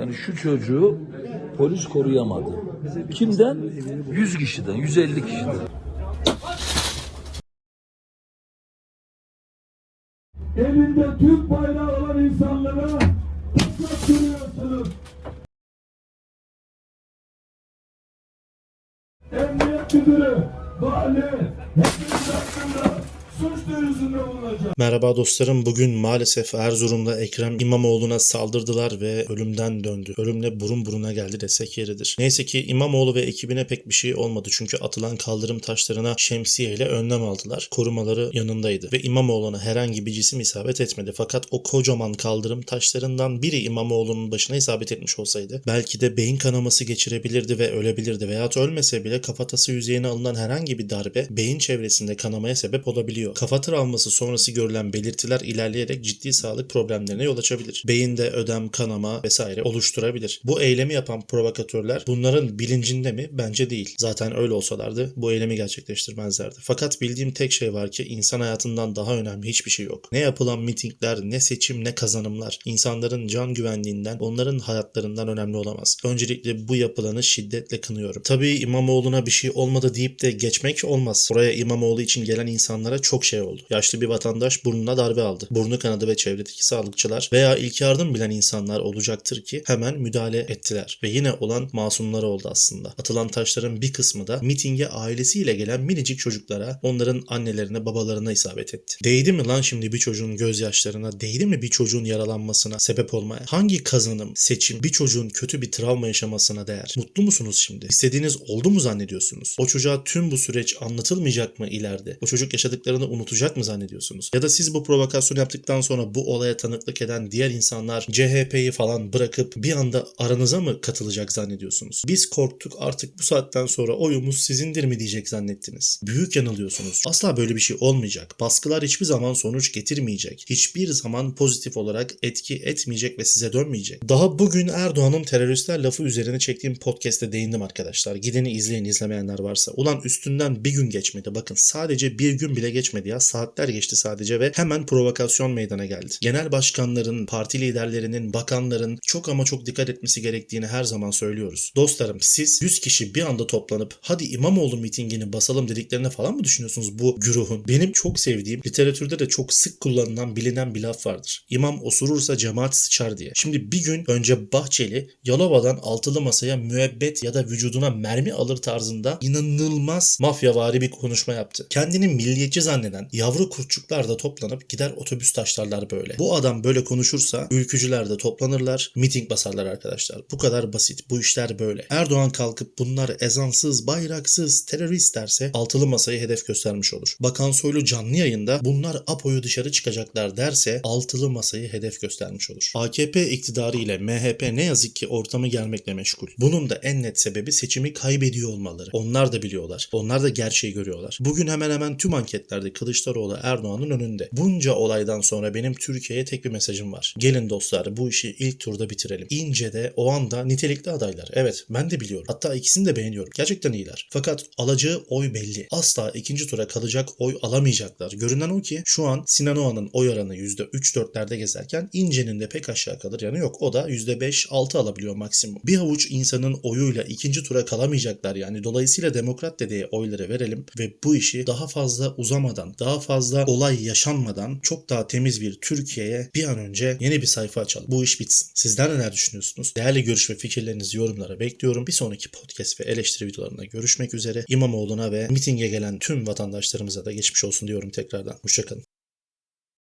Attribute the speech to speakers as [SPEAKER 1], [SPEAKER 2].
[SPEAKER 1] Yani şu çocuğu polis koruyamadı. Kimden? 100 kişiden, 150 kişiden.
[SPEAKER 2] elinde Türk bayrağı olan insanlara toprak sürüyorsunuz. Emniyet müdürü, vali, hakkında suç duyurusunda bulunacak.
[SPEAKER 3] Merhaba dostlarım. Bugün maalesef Erzurum'da Ekrem İmamoğlu'na saldırdılar ve ölümden döndü. Ölümle burun buruna geldi desek yeridir. Neyse ki İmamoğlu ve ekibine pek bir şey olmadı. Çünkü atılan kaldırım taşlarına şemsiyeyle önlem aldılar. Korumaları yanındaydı. Ve İmamoğlu'na herhangi bir cisim isabet etmedi. Fakat o kocaman kaldırım taşlarından biri İmamoğlu'nun başına isabet etmiş olsaydı belki de beyin kanaması geçirebilirdi ve ölebilirdi. Veyahut ölmese bile kafatası yüzeyine alınan herhangi bir darbe beyin çevresinde kanamaya sebep olabiliyor. Kafa travması sonrası görülen belirtiler ilerleyerek ciddi sağlık problemlerine yol açabilir. Beyinde ödem, kanama vesaire oluşturabilir. Bu eylemi yapan provokatörler bunların bilincinde mi? Bence değil. Zaten öyle olsalardı bu eylemi gerçekleştirmezlerdi. Fakat bildiğim tek şey var ki insan hayatından daha önemli hiçbir şey yok. Ne yapılan mitingler, ne seçim, ne kazanımlar insanların can güvenliğinden, onların hayatlarından önemli olamaz. Öncelikle bu yapılanı şiddetle kınıyorum. Tabii İmamoğlu'na bir şey olmadı deyip de geçmek olmaz. Buraya İmamoğlu için gelen insanlara çok şey oldu. Yaşlı bir vatandaş burnuna darbe aldı. Burnu kanadı ve çevredeki sağlıkçılar veya ilk yardım bilen insanlar olacaktır ki hemen müdahale ettiler. Ve yine olan masumlar oldu aslında. Atılan taşların bir kısmı da mitinge ailesiyle gelen minicik çocuklara, onların annelerine, babalarına isabet etti. Değdi mi lan şimdi bir çocuğun gözyaşlarına, değdi mi bir çocuğun yaralanmasına sebep olmaya? Hangi kazanım, seçim bir çocuğun kötü bir travma yaşamasına değer? Mutlu musunuz şimdi? İstediğiniz oldu mu zannediyorsunuz? O çocuğa tüm bu süreç anlatılmayacak mı ileride? O çocuk yaşadıklarını unutacak mı zannediyorsunuz? Ya da siz bu provokasyonu yaptıktan sonra bu olaya tanıklık eden diğer insanlar CHP'yi falan bırakıp bir anda aranıza mı katılacak zannediyorsunuz? Biz korktuk artık bu saatten sonra oyumuz sizindir mi diyecek zannettiniz. Büyük yanılıyorsunuz. Asla böyle bir şey olmayacak. Baskılar hiçbir zaman sonuç getirmeyecek. Hiçbir zaman pozitif olarak etki etmeyecek ve size dönmeyecek. Daha bugün Erdoğan'ın teröristler lafı üzerine çektiğim podcast'te değindim arkadaşlar. Gideni izleyin izlemeyenler varsa. Ulan üstünden bir gün geçmedi. Bakın sadece bir gün bile geçmedi ya. Saatler geçti sadece ve hemen provokasyon meydana geldi. Genel başkanların, parti liderlerinin, bakanların çok ama çok dikkat etmesi gerektiğini her zaman söylüyoruz. Dostlarım siz 100 kişi bir anda toplanıp hadi İmamoğlu mitingini basalım dediklerine falan mı düşünüyorsunuz bu güruhun? Benim çok sevdiğim, literatürde de çok sık kullanılan, bilinen bir laf vardır. İmam osurursa cemaat sıçar diye. Şimdi bir gün önce Bahçeli Yalova'dan altılı masaya müebbet ya da vücuduna mermi alır tarzında inanılmaz mafyavari bir konuşma yaptı. Kendini milliyetçi zanneden yavru kurtçuklar da toplanıp gider otobüs taşlarlar böyle. Bu adam böyle konuşursa ülkücüler de toplanırlar, miting basarlar arkadaşlar. Bu kadar basit. Bu işler böyle. Erdoğan kalkıp bunlar ezansız, bayraksız, terörist derse altılı masayı hedef göstermiş olur. Bakan Soylu canlı yayında bunlar apoyu dışarı çıkacaklar derse altılı masayı hedef göstermiş olur. AKP iktidarı ile MHP ne yazık ki ortamı gelmekle meşgul. Bunun da en net sebebi seçimi kaybediyor olmaları. Onlar da biliyorlar. Onlar da gerçeği görüyorlar. Bugün hemen hemen tüm anketlerde Kılıçdaroğlu Erdoğan'ın önünde. Bunca olaydan sonra benim Türkiye'ye tek bir mesajım var. Gelin dostlar bu işi ilk turda bitirelim. İnce'de o anda nitelikli adaylar. Evet ben de biliyorum. Hatta ikisini de beğeniyorum. Gerçekten iyiler. Fakat alacağı oy belli. Asla ikinci tura kalacak oy alamayacaklar. Görünen o ki şu an Sinan Oğan'ın oy oranı %3-4'lerde gezerken İnce'nin de pek aşağı kalır yanı yok. O da %5-6 alabiliyor maksimum. Bir havuç insanın oyuyla ikinci tura kalamayacaklar yani. Dolayısıyla demokrat dedeye oyları verelim ve bu işi daha fazla uzamadan, daha fazla olay yaşanmadan çok daha temiz bir Türkiye'ye bir an önce yeni bir sayfa açalım. Bu iş bitsin. Sizler neler düşünüyorsunuz? Değerli görüş ve fikirlerinizi yorumlara bekliyorum. Bir sonraki podcast ve eleştiri videolarında görüşmek üzere. İmamoğlu'na ve mitinge gelen tüm vatandaşlarımıza da geçmiş olsun diyorum tekrardan. Hoşçakalın.